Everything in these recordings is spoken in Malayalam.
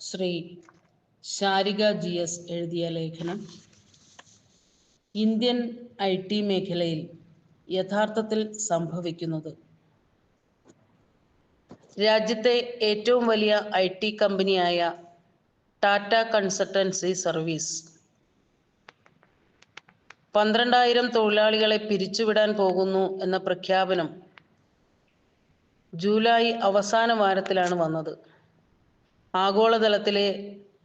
ശ്രീ ശാരിക ജി എസ് എഴുതിയ ലേഖനം ഇന്ത്യൻ ഐ ടി മേഖലയിൽ യഥാർത്ഥത്തിൽ സംഭവിക്കുന്നത്. രാജ്യത്തെ ഏറ്റവും വലിയ ഐ ടി കമ്പനിയായ ടാറ്റ കൺസൾട്ടൻസി സർവീസ്. പന്ത്രണ്ടായിരം തൊഴിലാളികളെ പിരിച്ചുവിടാൻ പോകുന്നു എന്ന പ്രഖ്യാപനം ജൂലൈ അവസാന വാരത്തിലാണ് വന്നത്. ആഗോളതലത്തിലെ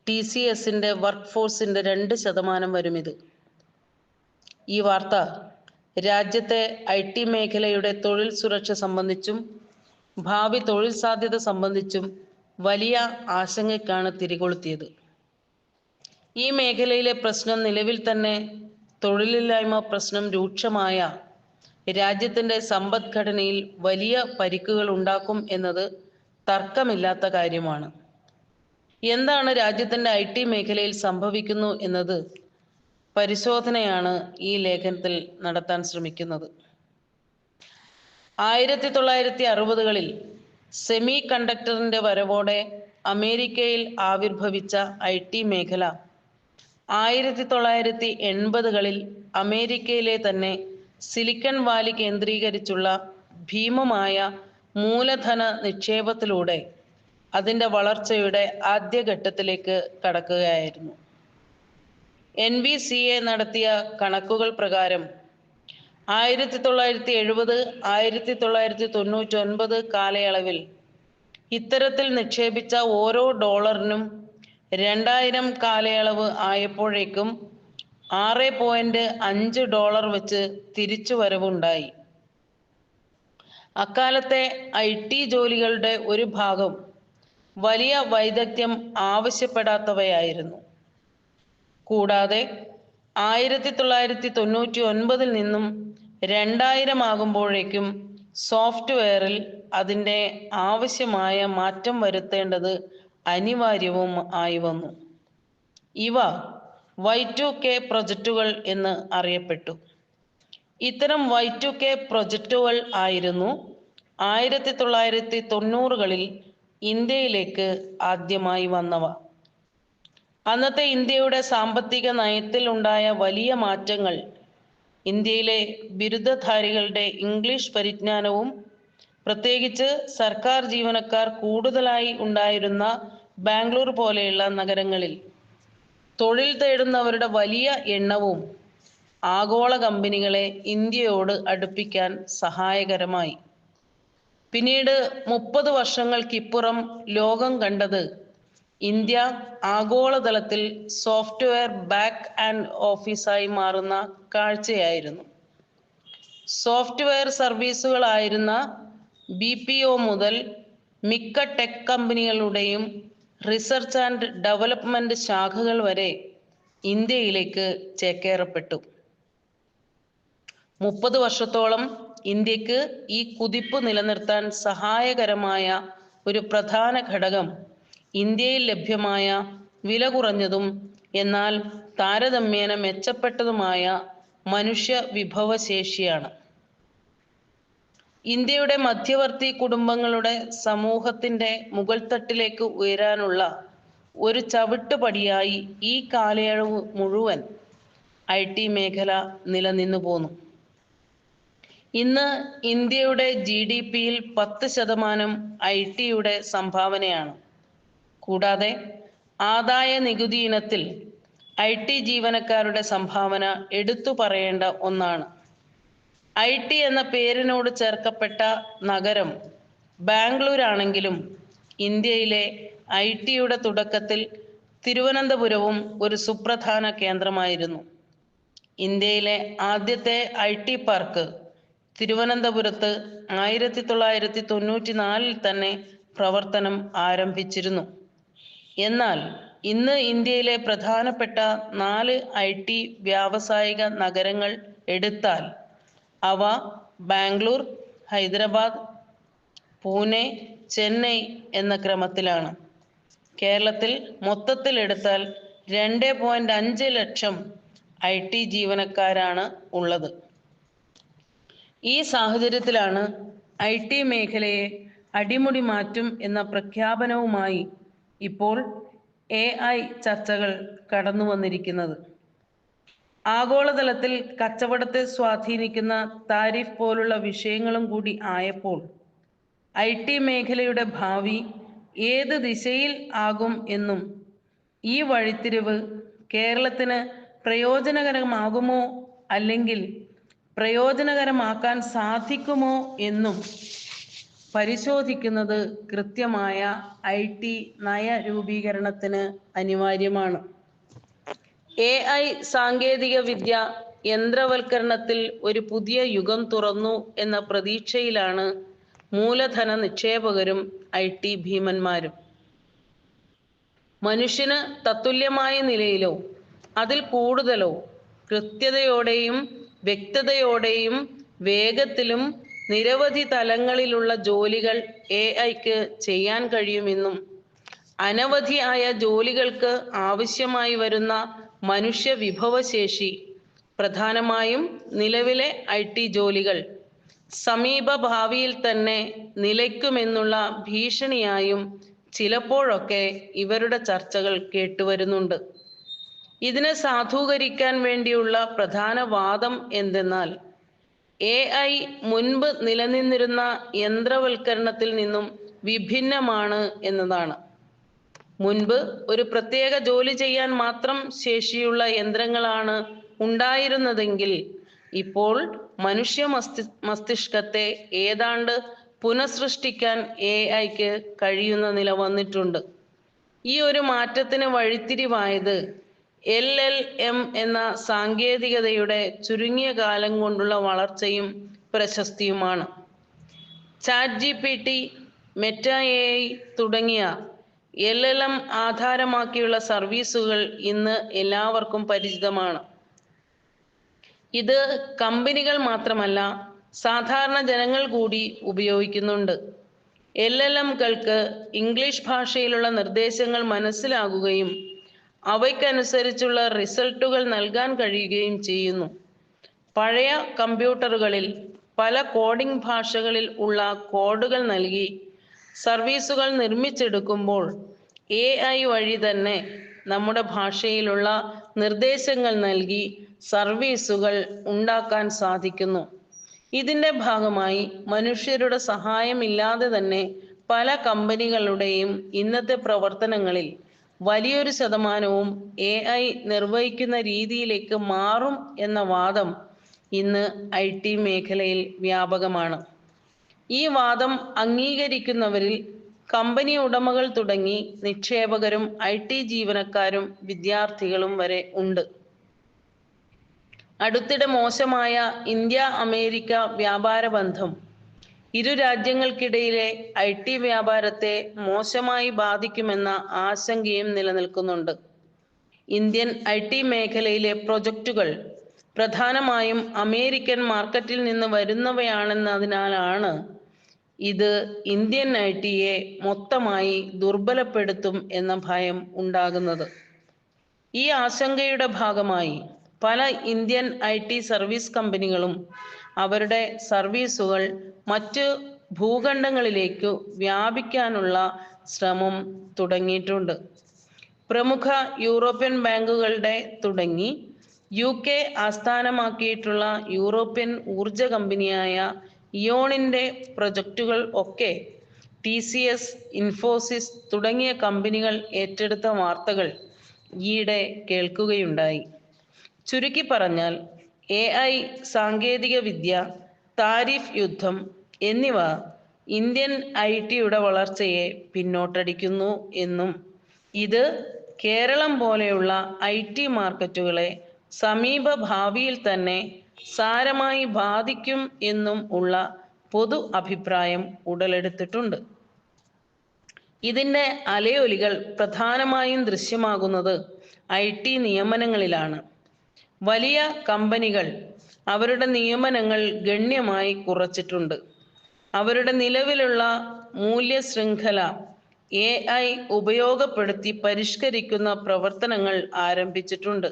ടി സി എസിന്റെ വർക്ക് ഫോഴ്സിന്റെ രണ്ട് ശതമാനം വരും ഇത്. ഈ വാർത്ത രാജ്യത്തെ ഐ ടി മേഖലയുടെ തൊഴിൽ സുരക്ഷ സംബന്ധിച്ചും ഭാവി തൊഴിൽ സാധ്യത സംബന്ധിച്ചും വലിയ ആശങ്കയ്ക്കാണ് തിരികൊളുത്തിയത്. ഈ മേഖലയിലെ പ്രശ്നം നിലവിൽ തന്നെ തൊഴിലില്ലായ്മ പ്രശ്നം രൂക്ഷമായ രാജ്യത്തിന്റെ സമ്പദ്ഘടനയിൽ വലിയ പരിക്കുകൾ ഉണ്ടാക്കും എന്നത് തർക്കമില്ലാത്ത കാര്യമാണ്. എന്താണ് രാജ്യത്തിന്റെ ഐ ടി മേഖലയിൽ സംഭവിക്കുന്നു എന്നത് പരിശോധനയാണ് ഈ ലേഖനത്തിൽ നടത്താൻ ശ്രമിക്കുന്നത്. ആയിരത്തി തൊള്ളായിരത്തി അറുപതുകളിൽ സെമി കണ്ടക്ടറിന്റെ വരവോടെ അമേരിക്കയിൽ ആവിർഭവിച്ച ഐ ടി മേഖല ആയിരത്തി തൊള്ളായിരത്തി എൺപതുകളിൽ അമേരിക്കയിലെ തന്നെ സിലിക്കൺ വാലി കേന്ദ്രീകരിച്ചുള്ള ഭീമമായ മൂലധന നിക്ഷേപത്തിലൂടെ അതിന്റെ വളർച്ചയുടെ ആദ്യഘട്ടത്തിലേക്ക് കടക്കുകയായിരുന്നു. എൻ ബി സി എ നടത്തിയ കണക്കുകൾ പ്രകാരം ആയിരത്തി തൊള്ളായിരത്തി എഴുപത് ആയിരത്തി തൊള്ളായിരത്തി തൊണ്ണൂറ്റി ഒൻപത് കാലയളവിൽ ഇത്തരത്തിൽ നിക്ഷേപിച്ച ഓരോ ഡോളറിനും രണ്ടായിരം കാലയളവ് ആയപ്പോഴേക്കും ആറ് പോയിന്റ് അഞ്ച് ഡോളർ വെച്ച് തിരിച്ചു വരവുണ്ടായി അക്കാലത്തെ ഐ ടി ജോലികളുടെ ഒരു ഭാഗം വലിയ വൈദഗ്ധ്യം ആവശ്യപ്പെടാത്തവയായിരുന്നു. കൂടാതെ ആയിരത്തി തൊള്ളായിരത്തി തൊണ്ണൂറ്റി ഒൻപതിൽ നിന്നും രണ്ടായിരം ആകുമ്പോഴേക്കും സോഫ്റ്റ്വെയറിൽ അതിന്റെ ആവശ്യമായ മാറ്റം വരുത്തേണ്ടത് അനിവാര്യവും ആയി വന്നു. ഇവ വൈ ടു കെ പ്രൊജക്റ്റുകൾ എന്ന് അറിയപ്പെട്ടു. ഇത്തരം വൈ ടു കെ പ്രൊജക്റ്റുകൾ ആയിരുന്നു ആയിരത്തി തൊള്ളായിരത്തി തൊണ്ണൂറുകളിൽ ഇന്ത്യയിലേക്ക് ആദ്യമായി വന്നവ. അന്നത്തെ ഇന്ത്യയുടെ സാമ്പത്തിക നയത്തിൽ ഉണ്ടായ വലിയ മാറ്റങ്ങൾ ഇന്ത്യയിലെ ബിരുദധാരികളുടെ ഇംഗ്ലീഷ് പരിജ്ഞാനവും പ്രത്യേകിച്ച് സർക്കാർ ജീവനക്കാർ കൂടുതലായി ഉണ്ടായിരുന്ന ബാംഗ്ലൂർ പോലെയുള്ള നഗരങ്ങളിൽ തൊഴിൽ തേടുന്നവരുടെ വലിയ എണ്ണവും ആഗോള കമ്പനികളെ ഇന്ത്യയോട് അടുപ്പിക്കാൻ സഹായകരമായി. പിന്നീട് മുപ്പത് വർഷങ്ങൾക്കിപ്പുറം ലോകം കണ്ടത് ഇന്ത്യ ആഗോളതലത്തിൽ സോഫ്റ്റ്വെയർ ബാക്ക് ആൻഡ് ഓഫീസായി മാറുന്ന കാഴ്ചയായിരുന്നു. സോഫ്റ്റ്വെയർ സർവീസുകളായിരുന്ന ബി പി ഒ മുതൽ മിക്ക ടെക് കമ്പനികളുടെയും റിസർച്ച് ആൻഡ് ഡെവലപ്മെന്റ് ശാഖകൾ വരെ ഇന്ത്യയിലേക്ക് ചേക്കേറപ്പെട്ടു. മുപ്പത് വർഷത്തോളം ഇന്ത്യയ്ക്ക് ഈ കുതിപ്പ് നിലനിർത്താൻ സഹായകരമായ ഒരു പ്രധാന ഘടകം ഇന്ത്യയിൽ ലഭ്യമായ വില കുറഞ്ഞതും എന്നാൽ താരതമ്യേന മെച്ചപ്പെട്ടതുമായ മനുഷ്യ വിഭവശേഷിയാണ്. ഇന്ത്യയുടെ മധ്യവർത്തി കുടുംബങ്ങളുടെ സമൂഹത്തിന്റെ മുകൾത്തട്ടിലേക്ക് ഉയരാനുള്ള ഒരു ചവിട്ടുപടിയായി ഈ കാലയളവ് മുഴുവൻ ഐ ടി മേഖല നിലനിന്നു പോന്നു. ഇന്ന് ഇന്ത്യയുടെ ജി ഡി പിയിൽ പത്ത് ശതമാനം ഐ ടിയുടെ സംഭാവനയാണ്. കൂടാതെ ആദായ നികുതി ഇനത്തിൽ ഐ ടി ജീവനക്കാരുടെ സംഭാവന എടുത്തു പറയേണ്ട ഒന്നാണ്. ഐ ടി എന്ന പേരിനോട് ചേർക്കപ്പെട്ട നഗരം ബാംഗ്ലൂർ ആണെങ്കിലും ഇന്ത്യയിലെ ഐ ടിയുടെ തുടക്കത്തിൽ തിരുവനന്തപുരവും ഒരു സുപ്രധാന കേന്ദ്രമായിരുന്നു. ഇന്ത്യയിലെ ആദ്യത്തെ ഐ ടി പാർക്ക് തിരുവനന്തപുരത്ത് ആയിരത്തി തൊള്ളായിരത്തി തൊണ്ണൂറ്റി നാലിൽ തന്നെ പ്രവർത്തനം ആരംഭിച്ചിരുന്നു. എന്നാൽ ഇന്ന് ഇന്ത്യയിലെ പ്രധാനപ്പെട്ട നാല് ഐ ടി വ്യാവസായിക നഗരങ്ങൾ എടുത്താൽ അവ ബാംഗ്ലൂർ ഹൈദരാബാദ് പൂനെ ചെന്നൈ എന്ന ക്രമത്തിലാണ്. കേരളത്തിൽ മൊത്തത്തിൽ എടുത്താൽ രണ്ട് പോയിന്റ് അഞ്ച് ലക്ഷം ഐ ടി ജീവനക്കാരാണ് ഉള്ളത്. ഈ സാഹചര്യത്തിലാണ് ഐ ടി മേഖലയെ അടിമുടി മാറ്റും എന്ന പ്രഖ്യാപനവുമായി ഇപ്പോൾ എ ഐ ചർച്ചകൾ കടന്നു വന്നിരിക്കുന്നത്. ആഗോളതലത്തിൽ കച്ചവടത്തെ സ്വാധീനിക്കുന്ന താരിഫ് പോലുള്ള വിഷയങ്ങളും കൂടി ആയപ്പോൾ ഐ ടി മേഖലയുടെ ഭാവി ഏത് ദിശയിൽ ആകും എന്നും ഈ വഴിത്തിരിവ് കേരളത്തിന് പ്രയോജനകരമാകുമോ അല്ലെങ്കിൽ പ്രയോജനകരമാക്കാൻ സാധിക്കുമോ എന്നും പരിശോധിക്കുന്നത് കൃത്യമായ ഐ ടി നയരൂപീകരണത്തിന് അനിവാര്യമാണ്. എ ഐ സാങ്കേതിക വിദ്യ യന്ത്രവൽക്കരണത്തിൽ ഒരു പുതിയ യുഗം തുറന്നു എന്ന പ്രതീക്ഷയിലാണ് മൂലധന നിക്ഷേപകരും ഐ ടി ഭീമന്മാരും. മനുഷ്യന് തത്തുല്യമായ നിലയിലോ അതിൽ കൂടുതലോ കൃത്യതയോടെയും വ്യക്തതയോടെയും വേഗത്തിലും നിരവധി തലങ്ങളിലുള്ള ജോലികൾ എ ഐക്ക് ചെയ്യാൻ കഴിയുമെന്നും അനവധിയായ ജോലികൾക്ക് ആവശ്യമായി വരുന്ന മനുഷ്യ വിഭവശേഷി പ്രധാനമായും നിലവിലെ ഐ ടി ജോലികൾ സമീപ ഭാവിയിൽ തന്നെ നിലയ്ക്കുമെന്നുള്ള ഭീഷണിയായും ചിലപ്പോഴൊക്കെ ഇവരുടെ ചർച്ചകൾ കേട്ടുവരുന്നുണ്ട്. ഇതിനെ സാധൂകരിക്കാൻ വേണ്ടിയുള്ള പ്രധാന വാദം എന്തെന്നാൽ എ ഐ മുൻപ് നിലനിന്നിരുന്ന യന്ത്രവൽക്കരണത്തിൽ നിന്നും വിഭിന്നമാണ് എന്നതാണ്. മുൻപ് ഒരു പ്രത്യേക ജോലി ചെയ്യാൻ മാത്രം ശേഷിയുള്ള യന്ത്രങ്ങളാണ് ഉണ്ടായിരുന്നതെങ്കിൽ ഇപ്പോൾ മനുഷ്യ മസ്തി മസ്തിഷ്കത്തെ ഏതാണ്ട് പുനഃസൃഷ്ടിക്കാൻ എ ഐക്ക് കഴിയുന്ന നില വന്നിട്ടുണ്ട്. ഈ ഒരു മാറ്റത്തിന് വഴിത്തിരിവായത് എൽ എൽ എം എന്ന സാങ്കേതികതയുടെ ചുരുങ്ങിയ കാലം കൊണ്ടുള്ള വളർച്ചയും പ്രശസ്തിയുമാണ്. Chat G P T Meta A തുടങ്ങിയ എൽ എൽ എം ആധാരമാക്കിയുള്ള സർവീസുകൾ ഇന്ന് എല്ലാവർക്കും പരിചിതമാണ്. ഇത് കമ്പനികൾ മാത്രമല്ല സാധാരണ ജനങ്ങൾ കൂടി ഉപയോഗിക്കുന്നുണ്ട്. എൽ എൽ എംകൾക്ക് ഇംഗ്ലീഷ് ഭാഷയിലുള്ള നിർദ്ദേശങ്ങൾ മനസ്സിലാകുകയും അവയ്ക്കനുസരിച്ചുള്ള റിസൾട്ടുകൾ നൽകാൻ കഴിയുകയും ചെയ്യുന്നു. പഴയ കമ്പ്യൂട്ടറുകളിൽ പല കോഡിംഗ് ഭാഷകളിൽ ഉള്ള കോഡുകൾ നൽകി സർവീസുകൾ നിർമ്മിച്ചെടുക്കുമ്പോൾ എ ഐ വഴി തന്നെ നമ്മുടെ ഭാഷയിലുള്ള നിർദ്ദേശങ്ങൾ നൽകി സർവീസുകൾ ഉണ്ടാക്കാൻ സാധിക്കുന്നു. ഇതിന്റെ ഭാഗമായി മനുഷ്യരുടെ സഹായമില്ലാതെ തന്നെ പല കമ്പനികളുടെയും ഇന്നത്തെ പ്രവർത്തനങ്ങളിൽ വലിയൊരു ശതമാനവും എ ഐ നിർവഹിക്കുന്ന രീതിയിലേക്ക് മാറും എന്ന വാദം ഇന്ന് ഐ ടി മേഖലയിൽ വ്യാപകമാണ്. ഈ വാദം അംഗീകരിക്കുന്നവരിൽ കമ്പനി ഉടമകൾ തുടങ്ങി നിക്ഷേപകരും ഐ ടി ജീവനക്കാരും വിദ്യാർത്ഥികളും വരെ ഉണ്ട്. അടുത്തിടെ മോശമായ ഇന്ത്യ അമേരിക്ക വ്യാപാര ബന്ധം ഇരു രാജ്യങ്ങൾക്കിടയിലെ ഐ ടി വ്യാപാരത്തെ മോശമായി ബാധിക്കുമെന്ന ആശങ്കയും നിലനിൽക്കുന്നുണ്ട്. ഇന്ത്യൻ ഐ ടി മേഖലയിലെ പ്രൊജക്റ്റുകൾ പ്രധാനമായും അമേരിക്കൻ മാർക്കറ്റിൽ നിന്ന് വരുന്നവയാണെന്നതിനാലാണ് ഇത് ഇന്ത്യൻ ഐ ടിയെ മൊത്തമായി ദുർബലപ്പെടുത്തും എന്ന ഭയം ഉണ്ടാകുന്നത്. ഈ ആശങ്കയുടെ ഭാഗമായി പല ഇന്ത്യൻ ഐ സർവീസ് കമ്പനികളും അവരുടെ സർവീസുകൾ മറ്റ് ഭൂഖണ്ഡങ്ങളിലേക്ക് വ്യാപിക്കാനുള്ള ശ്രമം തുടങ്ങിയിട്ടുണ്ട്. പ്രമുഖ യൂറോപ്യൻ ബാങ്കുകളുടെ തുടങ്ങി യു കെ ആസ്ഥാനമാക്കിയിട്ടുള്ള യൂറോപ്യൻ ഊർജ കമ്പനിയായ ഇയോണിന്റെ പ്രൊജക്റ്റുകൾ ഒക്കെ ടി സി എസ് ഇൻഫോസിസ് തുടങ്ങിയ കമ്പനികൾ ഏറ്റെടുത്ത വാർത്തകൾ ഈയിടെ കേൾക്കുകയുണ്ടായി. ചുരുക്കി പറഞ്ഞാൽ എ ഐ സാങ്കേതിക വിദ്യ താരിഫ് യുദ്ധം എന്നിവ ഇന്ത്യൻ ഐ ടിയുടെ വളർച്ചയെ പിന്നോട്ടടിക്കുന്നു എന്നും ഇത് കേരളം പോലെയുള്ള ഐ ടി മാർക്കറ്റുകളെ സമീപ ഭാവിയിൽ തന്നെ സാരമായി ബാധിക്കും എന്നും ഉള്ള പൊതു അഭിപ്രായം ഉടലെടുത്തിട്ടുണ്ട്. ഇതിന്റെ അലയൊലികൾ പ്രധാനമായും ദൃശ്യമാകുന്നത് ഐ ടി നിയമനങ്ങളിലാണ്. വലിയ കമ്പനികൾ അവരുടെ നിയമനങ്ങൾ ഗണ്യമായി കുറച്ചിട്ടുണ്ട്. അവരുടെ നിലവിലുള്ള മൂല്യ ശൃംഖല എ ഐ ഉപയോഗപ്പെടുത്തി പരിഷ്കരിക്കുന്ന പ്രവർത്തനങ്ങൾ ആരംഭിച്ചിട്ടുണ്ട്.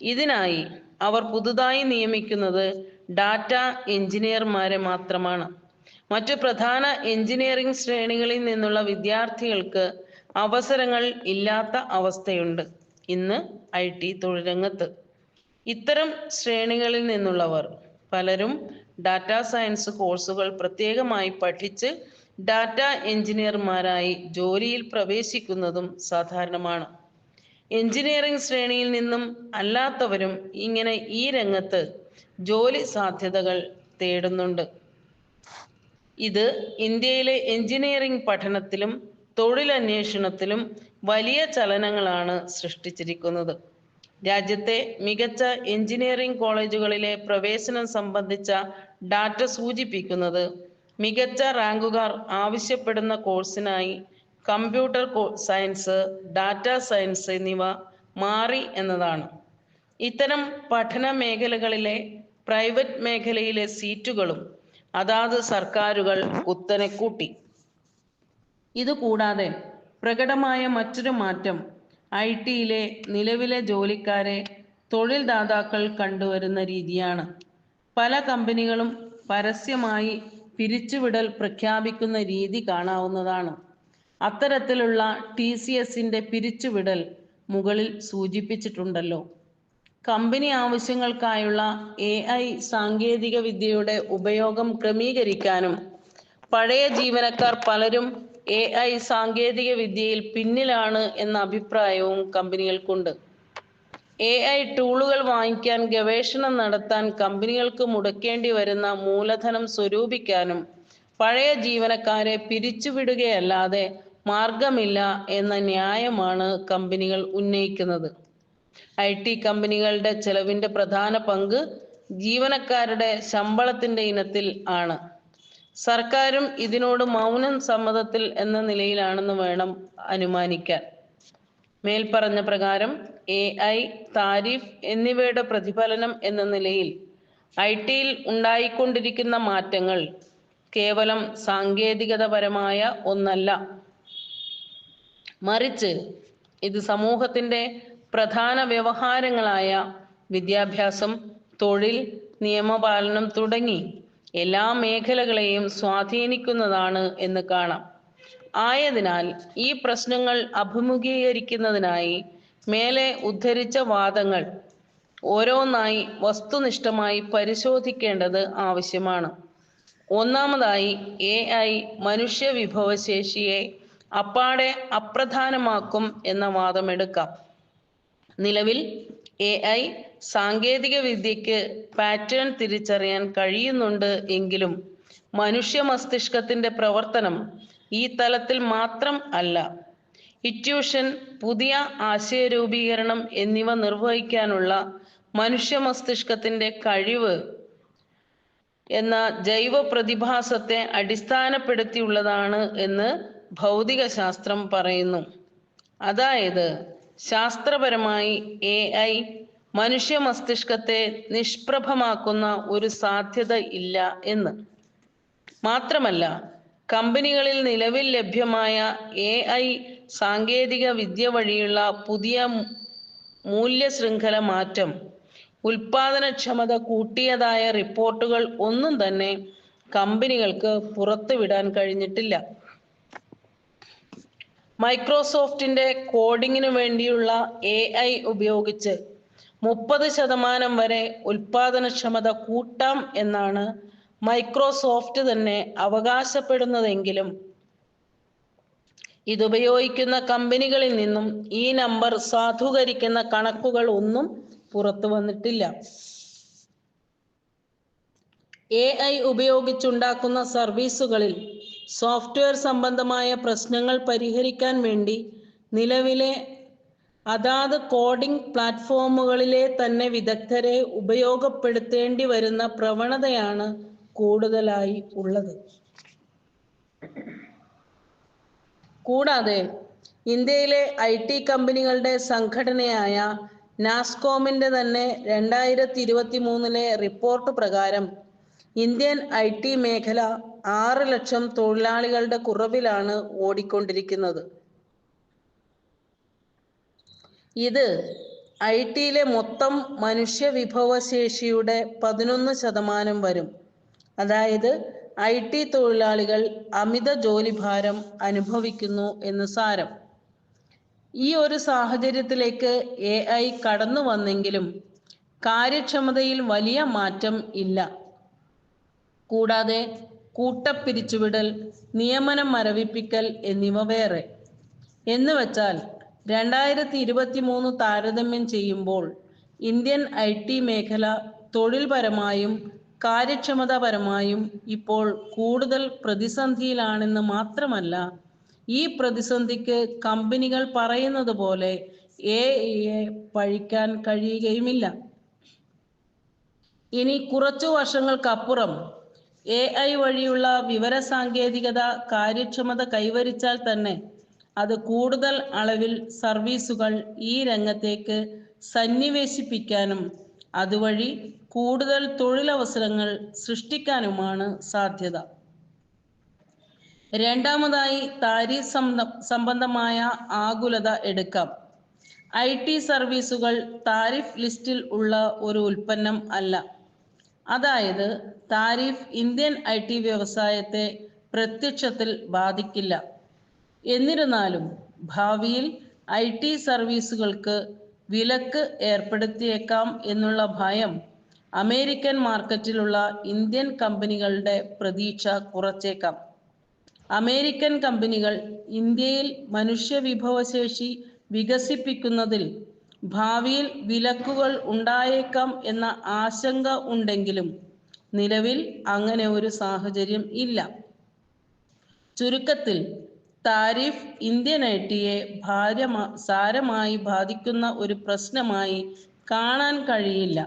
ഇതിനായി അവർ പുതുതായി നിയമിക്കുന്നത് ഡാറ്റ എഞ്ചിനീയർമാരെ മാത്രമാണ്. മറ്റു പ്രധാന എഞ്ചിനീയറിംഗ് ശ്രേണികളിൽ നിന്നുള്ള വിദ്യാർത്ഥികൾക്ക് അവസരങ്ങൾ ഇല്ലാത്ത അവസ്ഥയുണ്ട്. ഇന്ന് ഐ ടി തൊഴിൽ രംഗത്ത്. ഇത്തരം ശ്രേണികളിൽ നിന്നുള്ളവർ പലരും ഡാറ്റാ സയൻസ് കോഴ്സുകൾ പ്രത്യേകമായി പഠിച്ച് ഡാറ്റ എഞ്ചിനീയർമാരായി ജോലിയിൽ പ്രവേശിക്കുന്നതും സാധാരണമാണ്. എഞ്ചിനീയറിംഗ് ശ്രേണിയിൽ നിന്നും അല്ലാത്തവരും ഇങ്ങനെ ഈ രംഗത്ത് ജോലി സാധ്യതകൾ തേടുന്നുണ്ട്. ഇത് ഇന്ത്യയിലെ എഞ്ചിനീയറിംഗ് പഠനത്തിലും തൊഴിലന്വേഷണത്തിലും വലിയ ചലനങ്ങളാണ് സൃഷ്ടിച്ചിരിക്കുന്നത്. രാജ്യത്തെ മികച്ച എഞ്ചിനീയറിംഗ് കോളേജുകളിലെ പ്രവേശനം സംബന്ധിച്ച ഡാറ്റ സൂചിപ്പിക്കുന്നത് മികച്ച റാങ്കുകാർ ആവശ്യപ്പെടുന്ന കോഴ്സിനായി കമ്പ്യൂട്ടർ സയൻസ് ഡാറ്റ സയൻസ് എന്നിവ മാറി എന്നതാണ്. ഇത്തരം പഠന മേഖലകളിലെ പ്രൈവറ്റ് മേഖലയിലെ സീറ്റുകളും അതാത് സർക്കാരുകൾ കുത്തനെ കൂട്ടി. ഇതുകൂടാതെ പ്രകടമായ മറ്റൊരു മാറ്റം ഐ ടിയിലെ നിലവിലെ ജോലിക്കാരെ തൊഴിൽ ദാതാക്കൾ കണ്ടുവരുന്ന രീതിയാണ്. പല കമ്പനികളും പരസ്യമായി പിരിച്ചുവിടൽ പ്രഖ്യാപിക്കുന്ന രീതി കാണാവുന്നതാണ്. അത്തരത്തിലുള്ള ടി സി എസിന്റെ പിരിച്ചുവിടൽ മുകളിൽ സൂചിപ്പിച്ചിട്ടുണ്ടല്ലോ. കമ്പനി ആവശ്യങ്ങൾക്കായുള്ള എ ഐ സാങ്കേതിക വിദ്യയുടെ ഉപയോഗം ക്രമീകരിക്കാനും പഴയ ജീവനക്കാർ പലരും എ ഐ സാങ്കേതിക വിദ്യയിൽ പിന്നിലാണ് എന്ന അഭിപ്രായവും കമ്പനികൾക്കുണ്ട്. എ ഐ ടൂളുകൾ വാങ്ങിക്കാൻ ഗവേഷണം നടത്താൻ കമ്പനികൾക്ക് മുടക്കേണ്ടി വരുന്ന മൂലധനം സ്വരൂപിക്കാനും പഴയ ജീവനക്കാരെ പിരിച്ചുവിടുകയല്ലാതെ മാർഗമില്ല എന്ന ന്യായമാണ് കമ്പനികൾ ഉന്നയിക്കുന്നത്. ഐ ടി കമ്പനികളുടെ ചെലവിന്റെ പ്രധാന പങ്ക് ജീവനക്കാരുടെ ശമ്പളത്തിന്റെ ഇനത്തിൽ ആണ്. സർക്കാരും ഇതിനോട് മൗനം സമ്മതത്തിൽ എന്ന നിലയിലാണെന്ന് വേണം അനുമാനിക്കാൻ. മേൽപ്പറഞ്ഞ പ്രകാരം എ ഐ താരിഫ് എന്നിവയുടെ പ്രതിഫലനം എന്ന നിലയിൽ ഐ ടിയിൽ ഉണ്ടായിക്കൊണ്ടിരിക്കുന്ന മാറ്റങ്ങൾ കേവലം സാങ്കേതികതപരമായ ഒന്നല്ല. മറിച്ച് ഇത് സമൂഹത്തിന്റെ പ്രധാന വ്യവഹാരങ്ങളായ വിദ്യാഭ്യാസം തൊഴിൽ നിയമപാലനം തുടങ്ങി എല്ലാ മേഖലകളെയും സ്വാധീനിക്കുന്നതാണ് എന്ന് കാണാം. ആയതിനാൽ ഈ പ്രശ്നങ്ങൾ അഭിമുഖീകരിക്കുന്നതിനായി മേലെ ഉദ്ധരിച്ച വാദങ്ങൾ ഓരോന്നായി വസ്തുനിഷ്ഠമായി പരിശോധിക്കേണ്ടത് ആവശ്യമാണ്. ഒന്നാമതായി എ ഐ മനുഷ്യ വിഭവശേഷിയെ അപ്പാടെ അപ്രധാനമാക്കും എന്ന വാദമെടുക്കാം. നിലവിൽ എ ഐ സാങ്കേതിക വിദ്യക്ക് പാറ്റേൺ തിരിച്ചറിയാൻ കഴിയുന്നുണ്ട് എങ്കിലും മനുഷ്യ മസ്തിഷ്കത്തിന്റെ പ്രവർത്തനം ഈ തലത്തിൽ മാത്രം അല്ല. ഇറ്റ്യൂഷൻ പുതിയ ആശയരൂപീകരണം എന്നിവ നിർവഹിക്കാനുള്ള മനുഷ്യ മസ്തിഷ്കത്തിന്റെ കഴിവ് എന്ന ജൈവ പ്രതിഭാസത്തെ അടിസ്ഥാനപ്പെടുത്തിയുള്ളതാണ് എന്ന് ഭൗതിക ശാസ്ത്രം പറയുന്നു. അതായത് ശാസ്ത്രപരമായി എ ഐ മനുഷ്യ മസ്തിഷ്കത്തെ നിഷ്പ്രഭമാക്കുന്ന ഒരു സാധ്യത ഇല്ല എന്ന്. മാത്രമല്ല കമ്പനികളിൽ നിലവിൽ ലഭ്യമായ എ ഐ സാങ്കേതിക വിദ്യ വഴിയുള്ള പുതിയ മൂല്യ ശൃംഖല മാറ്റം ഉൽപാദനക്ഷമത കൂട്ടിയതായ റിപ്പോർട്ടുകൾ ഒന്നും തന്നെ കമ്പനികൾക്ക് പുറത്തുവിടാൻ കഴിഞ്ഞിട്ടില്ല. മൈക്രോസോഫ്റ്റിന്റെ കോഡിങ്ങിന് വേണ്ടിയുള്ള എ ഐ ഉപയോഗിച്ച് മുപ്പത് ശതമാനം വരെ ഉൽപാദനക്ഷമത കൂട്ടാം എന്നാണ് മൈക്രോസോഫ്റ്റ് തന്നെ അവകാശപ്പെടുന്നതെങ്കിലും ഇതുപയോഗിക്കുന്ന കമ്പനികളിൽ നിന്നും ഈ നമ്പർ സാധൂകരിക്കുന്ന കണക്കുകൾ ഒന്നും പുറത്തു വന്നിട്ടില്ല. എ ഐ ഉപയോഗിച്ചുണ്ടാക്കുന്ന സർവീസുകളിൽ സോഫ്റ്റ്വെയർ സംബന്ധമായ പ്രശ്നങ്ങൾ പരിഹരിക്കാൻ വേണ്ടി നിലവിലെ അതാത് കോഡിംഗ് പ്ലാറ്റ്ഫോമുകളിലെ തന്നെ വിദഗ്ധരെ ഉപയോഗപ്പെടുത്തേണ്ടി വരുന്ന പ്രവണതയാണ് കൂടുതലായി ഉള്ളത്. കൂടാതെ ഇന്ത്യയിലെ ഐ ടി കമ്പനികളുടെ സംഘടനയായ നാസ്കോമിന്റെ തന്നെ രണ്ടായിരത്തി ഇരുപത്തി മൂന്നിലെ റിപ്പോർട്ട് പ്രകാരം ഇന്ത്യൻ ഐ ടി മേഖല ആറ് ലക്ഷം തൊഴിലാളികളുടെ കുറവിലാണ് ഓടിക്കൊണ്ടിരിക്കുന്നത്. ഇത് ഐ ടിയിലെ മൊത്തം മനുഷ്യ വിഭവശേഷിയുടെ പതിനൊന്ന് ശതമാനം വരും. അതായത് ഐ ടി തൊഴിലാളികൾ അമിത ജോലിഭാരം അനുഭവിക്കുന്നു എന്ന് സാരം. ഈ ഒരു സാഹചര്യത്തിലേക്ക് എ ഐ കടന്നു വന്നെങ്കിലും കാര്യക്ഷമതയിൽ വലിയ മാറ്റം ഇല്ല. കൂടാതെ കൂട്ടപ്പിരിച്ചുവിടൽ നിയമനം മരവിപ്പിക്കൽ എന്നിവ വേറെ. എന്ന് വെച്ചാൽ രണ്ടായിരത്തി ഇരുപത്തി മൂന്ന് താരതമ്യം ചെയ്യുമ്പോൾ ഇന്ത്യൻ ഐ ടി മേഖല തൊഴിൽപരമായും കാര്യക്ഷമതാപരമായും ഇപ്പോൾ കൂടുതൽ പ്രതിസന്ധിയിലാണെന്ന് മാത്രമല്ല ഈ പ്രതിസന്ധിക്ക് കമ്പനികൾ പറയുന്നത് പോലെ എ പഴിക്കാൻ കഴിയുകയുമില്ല. ഇനി കുറച്ചു വർഷങ്ങൾക്കപ്പുറം എ ഐ വഴിയുള്ള വിവര സാങ്കേതികത കാര്യക്ഷമത കൈവരിച്ചാൽ തന്നെ അത് കൂടുതൽ അളവിൽ സർവീസുകൾ ഈ രംഗത്തേക്ക് സന്നിവേശിപ്പിക്കാനും അതുവഴി കൂടുതൽ തൊഴിലവസരങ്ങൾ സൃഷ്ടിക്കാനുമാണ് സാധ്യത. രണ്ടാമതായി സംബന്ധ- സംബന്ധമായ ആകുലത എടുക്കാം. ഐ ടി സർവീസുകൾ താരിഫ് ലിസ്റ്റിൽ ഉള്ള ഒരു ഉൽപ്പന്നം അല്ല. അതായത് താരിഫ് ഇന്ത്യൻ ഐ ടി വ്യവസായത്തെ പ്രത്യക്ഷത്തിൽ ബാധിക്കില്ല. എന്നിരുന്നാലും ഭാവിയിൽ ഐ ടി സർവീസുകൾക്ക് വിലക്ക് ഏർപ്പെടുത്തിയേക്കാം എന്നുള്ള ഭയം അമേരിക്കൻ മാർക്കറ്റിലുള്ള ഇന്ത്യൻ കമ്പനികളുടെ പ്രതീക്ഷ കുറച്ചേക്കാം. അമേരിക്കൻ കമ്പനികൾ ഇന്ത്യയിൽ മനുഷ്യവിഭവശേഷി വികസിപ്പിക്കുന്നതിൽ ഭാവിയിൽ വിലക്കുകൾ ഉണ്ടായേക്കാം എന്ന ആശങ്ക ഉണ്ടെങ്കിലും നിലവിൽ അങ്ങനെ ഒരു സാഹചര്യം ഇല്ല. ചുരുക്കത്തിൽ താരിഫ് ഇന്ത്യൻ ഐ ടിയെ സാരമായി ബാധിക്കുന്ന ഒരു പ്രശ്നമായി കാണാൻ കഴിയില്ല.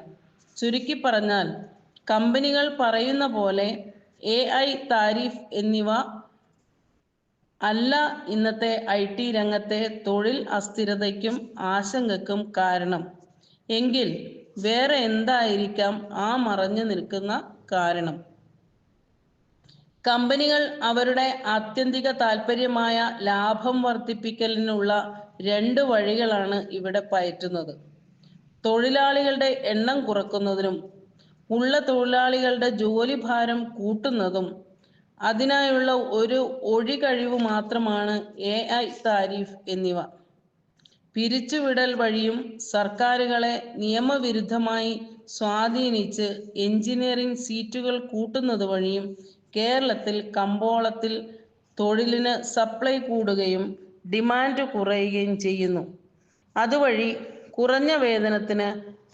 ചുരുക്കി പറഞ്ഞാൽ കമ്പനികൾ പറയുന്ന പോലെ എ ഐ താരിഫ് എന്നിവ അല്ല ഇന്നത്തെ ഐ ടി രംഗത്തെ തൊഴിൽ അസ്ഥിരതയ്ക്കും ആശങ്കക്കും കാരണം. എങ്കിൽ വേറെ എന്തായിരിക്കാം ആ മറഞ്ഞു നിൽക്കുന്ന കാരണം. കമ്പനികൾ അവരുടെ ആത്യന്തിക താല്പര്യമായ ലാഭം വർദ്ധിപ്പിക്കലിനുള്ള രണ്ട് വഴികളാണ് ഇവിടെ പയറ്റുന്നത്. തൊഴിലാളികളുടെ എണ്ണം കുറക്കുന്നതിനും ഉള്ള തൊഴിലാളികളുടെ ജോലി ഭാരം കൂട്ടുന്നതും അതിനായുള്ള ഒരു ഒഴികഴിവ് മാത്രമാണ് എ ഐ താരിഫ് എന്നിവ. പിരിച്ചുവിടൽ വഴിയും സർക്കാരുകളെ നിയമവിരുദ്ധമായി സ്വാധീനിച്ച് എഞ്ചിനീയറിംഗ് സീറ്റുകൾ കൂട്ടുന്നത് വഴിയും കേരളത്തിൽ കമ്പോളത്തിൽ തൊഴിലിന് സപ്ലൈ കൂടുകയും ഡിമാൻഡ് കുറയുകയും ചെയ്യുന്നു. അതുവഴി കുറഞ്ഞ വേതനത്തിന്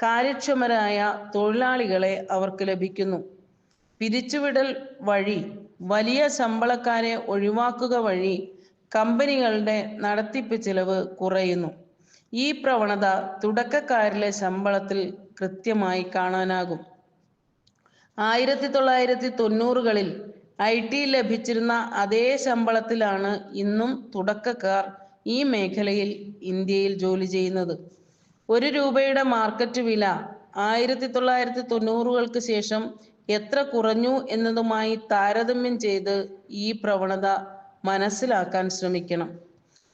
കാര്യക്ഷമരായ തൊഴിലാളികളെ അവർക്ക് ലഭിക്കുന്നു. പിരിച്ചുവിടൽ വഴി വലിയ ശമ്പളക്കാരെ ഒഴിവാക്കുക വഴി കമ്പനികളുടെ നടത്തിപ്പ് ചിലവ് കുറയുന്നു. ഈ പ്രവണത തുടക്കക്കാരിലെ ശമ്പളത്തിൽ കൃത്യമായി കാണാനാകും. ആയിരത്തി തൊള്ളായിരത്തി തൊണ്ണൂറുകളിൽ ഐ ടി ലഭിച്ചിരുന്ന അതേ ശമ്പളത്തിലാണ് ഇന്നും തുടക്കക്കാർ ഈ മേഖലയിൽ ഇന്ത്യയിൽ ജോലി ചെയ്യുന്നത്. ഒരു രൂപയുടെ മാർക്കറ്റ് വില ആയിരത്തി തൊള്ളായിരത്തി തൊണ്ണൂറുകൾക്ക് ശേഷം എത്ര കുറഞ്ഞു എന്നതുമായി താരതമ്യം ചെയ്ത് ഈ പ്രവണത മനസ്സിലാക്കാൻ ശ്രമിക്കണം.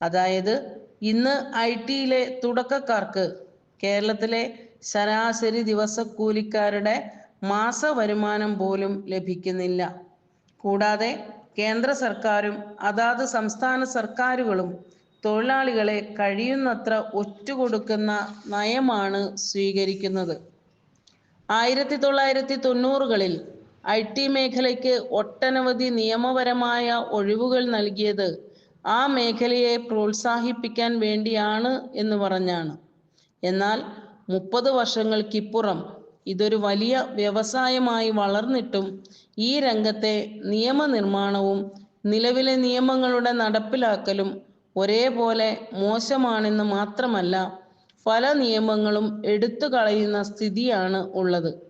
അതായത് ഇന്ന് ഐ ടിയിലെ തുടക്കക്കാർക്ക് കേരളത്തിലെ ശരാശരി ദിവസക്കൂലിക്കാരുടെ മാസ വരുമാനം പോലും ലഭിക്കുന്നില്ല. കൂടാതെ കേന്ദ്ര സർക്കാരും അതാത് സംസ്ഥാന സർക്കാരുകളും തൊഴിലാളികളെ കഴിയുന്നത്ര ഒറ്റുകൊടുക്കുന്ന നയമാണ് സ്വീകരിക്കുന്നത്. ആയിരത്തി തൊള്ളായിരത്തി തൊണ്ണൂറുകളിൽ ഐ ടി മേഖലയ്ക്ക് ഒട്ടനവധി നിയമപരമായ ഒഴിവുകൾ നൽകിയത് ആ മേഖലയെ പ്രോത്സാഹിപ്പിക്കാൻ വേണ്ടിയാണ് എന്ന് പറഞ്ഞാണ്. എന്നാൽ മുപ്പത് വർഷങ്ങൾക്കിപ്പുറം ഇതൊരു വലിയ വ്യവസായമായി വളർന്നിട്ടും ഈ രംഗത്തെ നിയമനിർമ്മാണവും നിലവിലെ നിയമങ്ങളുടെ നടപ്പിലാക്കലും ഒരേപോലെ മോശമാണെന്ന് മാത്രമല്ല പല നിയമങ്ങളും എടുത്തു കളയുന്ന സ്ഥിതിയാണ് ഉള്ളത്.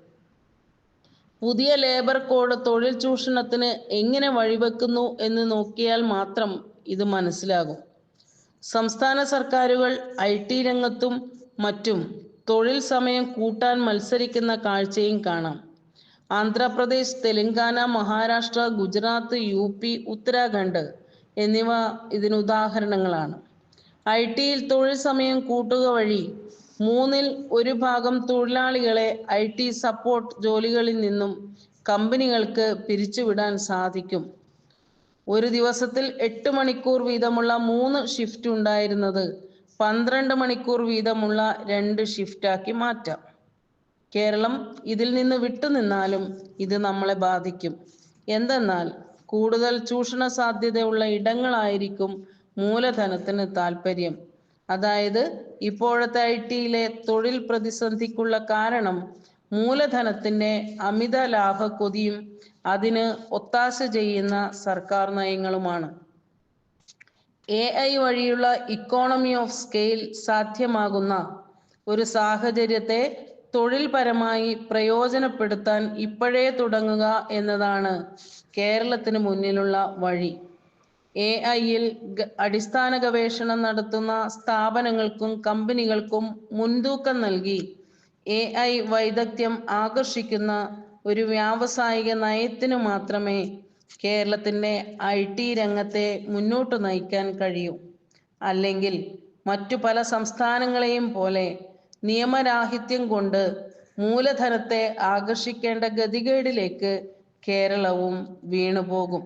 പുതിയ ലേബർ കോഡ് തൊഴിൽ ചൂഷണത്തിന് എങ്ങനെ വഴിവെക്കുന്നു എന്ന് നോക്കിയാൽ മാത്രം ഇത് മനസ്സിലാകും. സംസ്ഥാന സർക്കാരുകൾ ഐ ടി രംഗത്തും മറ്റും തൊഴിൽ സമയം കൂട്ടാൻ മത്സരിക്കുന്ന കാഴ്ചയും കാണാം. ആന്ധ്രാപ്രദേശ് തെലങ്കാന മഹാരാഷ്ട്ര ഗുജറാത്ത് യു പി ഉത്തരാഖണ്ഡ് എന്നിവ ഇതിന് ഉദാഹരണങ്ങളാണ്. ഐ ടിയിൽ തൊഴിൽ സമയം കൂട്ടുക വഴി മൂന്നിൽ ഒരു ഭാഗം തൊഴിലാളികളെ ഐ ടി സപ്പോർട്ട് ജോലികളിൽ നിന്നും കമ്പനികൾക്ക് പിരിച്ചുവിടാൻ സാധിക്കും. ഒരു ദിവസത്തിൽ എട്ട് മണിക്കൂർ വീതമുള്ള മൂന്ന് ഷിഫ്റ്റ് ഉണ്ടായിരുന്നത് പന്ത്രണ്ട് മണിക്കൂർ വീതമുള്ള രണ്ട് ഷിഫ്റ്റാക്കി മാറ്റാം. കേരളം ഇതിൽ നിന്ന് വിട്ടുനിന്നാലും ഇത് നമ്മളെ ബാധിക്കും. എന്തെന്നാൽ കൂടുതൽ ചൂഷണ സാധ്യതയുള്ള ഇടങ്ങളായിരിക്കും മൂലധനത്തിന് താല്പര്യം അതായത് ഇപ്പോഴത്തെ ഐ ടിയിലെ തൊഴിൽ പ്രതിസന്ധിക്കുള്ള കാരണം മൂലധനത്തിന്റെ അമിത ലാഭ കൊതിയും അതിന് ഒത്താശ ചെയ്യുന്ന സർക്കാർ നയങ്ങളുമാണ്. എ ഐ വഴിയുള്ള ഇക്കോണമി ഓഫ് സ്കെയിൽ സാധ്യമാകുന്ന ഒരു സാഹചര്യത്തെ തൊഴിൽപരമായി പ്രയോജനപ്പെടുത്താൻ ഇപ്പോഴേ തുടങ്ങുക എന്നതാണ് കേരളത്തിന് മുന്നിലുള്ള വഴി. എ ഐയിൽ അടിസ്ഥാന ഗവേഷണം നടത്തുന്ന സ്ഥാപനങ്ങൾക്കും കമ്പനികൾക്കും മുൻതൂക്കം നൽകി എ ഐ വൈദഗ്ധ്യം ആകർഷിക്കുന്ന ഒരു വ്യാവസായിക നയത്തിന് മാത്രമേ കേരളത്തിന്റെ ഐ ടി രംഗത്തെ മുന്നോട്ട് നയിക്കാൻ കഴിയും. അല്ലെങ്കിൽ മറ്റു പല സംസ്ഥാനങ്ങളെയും പോലെ നിയമരാഹിത്യം കൊണ്ട് മൂലധനത്തെ ആകർഷിക്കേണ്ട ഗതികേടിലേക്ക് കേരളവും വീണുപോകും.